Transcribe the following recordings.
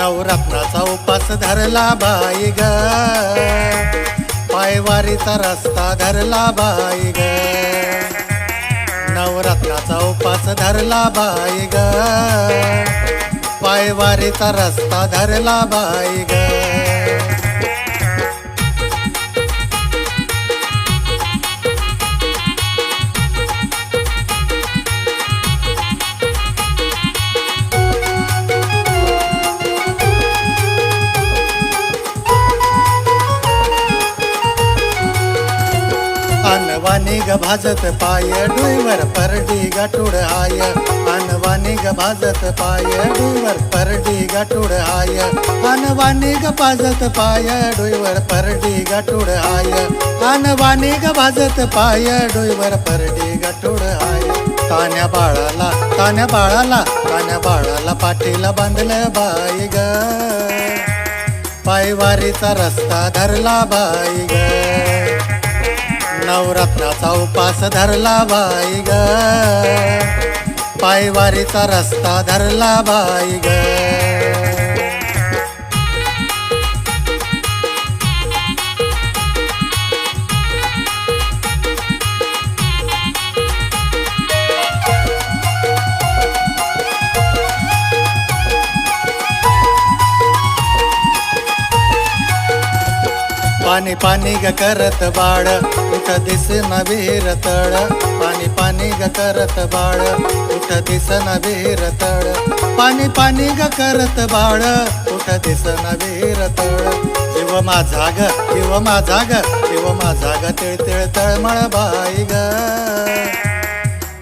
नवरत्नाचा उपास धरला बाई ग. पायवारीचा रस्ता धरला बाई ग. नवरत्नाचा उपास धरला बाई ग. पायवारीचा रस्ता धरला बाई ग. ग भाजत पाय डुईवर परडी गाठुड आय. अनवानी ग भाजत पाय डुईवर परडी गाठुड आय. अनवानी ग भाजत पाय डुईवर परडी गाठुड आय. अनवानी ग भाजत पाय डुईवर परडी गाठुड आय. तान्या बाळाला तान्या बाळाला तान्या बाळाला पाठीला बांधलं बाई ग. पायवारीचा रस्ता धरला बाई ग. नवरत्नाचा उपास धरला बाई ग. पायवारीचा रस्ता धरला बाई ग. पाणी पाणी ग करत बाळ. उठ दिसन विहीर तळ? पाणी पाणी ग करत बाळ. उठ दिसन विहीर पाणी पाणी ग करत बाळ. उठ दिसन विहीर तळ? जीव माझा ग शिव माझा ग शिव माझा ग तिळ तिळ तळमळ बाई ग.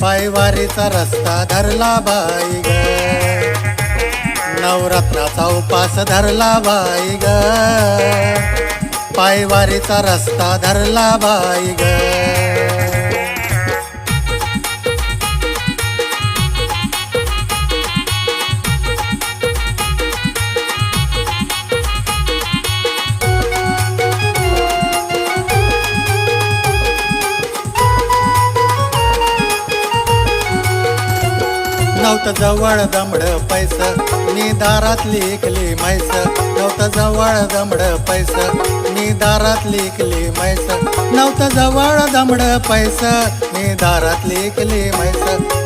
पायवारीचा रस्ता धरला बाई ग. नवरात्राचा उपास धरला बाई ग. पायवारीचा रस्ता धरला बाई ग. नव्हतं जवळ दमड पैस मी दारात इकली म्हैस. नव्हतं जवळ दमड पैस मी दारात लेखले म्हैस नव्हतं जवळ दमड पैस मी दारात लेखले म्हैस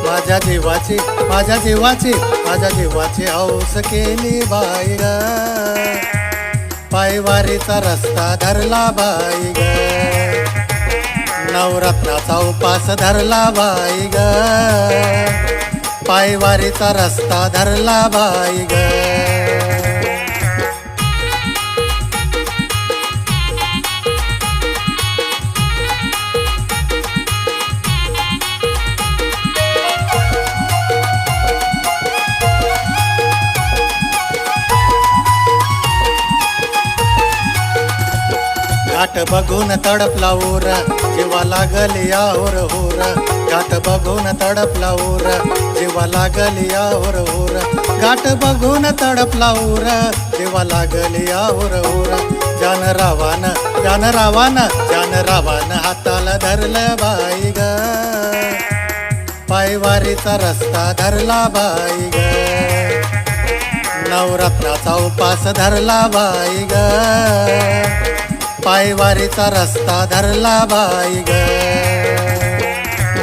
माझ्या जीवाची माझ्या जीवाची माझ्या जीवाची हौस केली बाई ग पायवारीचा रस्ता धरला बाई ग नवरत्नाचा उपास धरला बाई ग पायवारीचा रस्ता धरला बाई ग घाट बघून तडपला ओर जेव्हा लागल या ओर होर. घाट बघून तडपला ओर जेव्हा लागल या ओर होर. घाट बघून तडपला ओर जेव्हा लागल या ओर होर. जान रावान जान रावान जान रावान हाताला धरलं बाई ग. पायवारीचा रस्ता धरला बाई ग. नवरत्नाचा उपास धरला बाई ग. पायवारीचा रस्ता धरला बाई ग.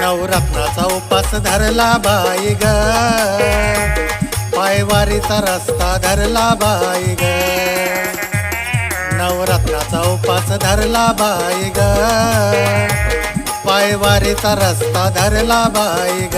नवरत्नाचा उपास धरला बाई ग. पायवारीचा रस्ता धरला बाई ग. नवरत्नाचा उपास धरला बाई ग. पायवारीचा रस्ता धरला बाई ग.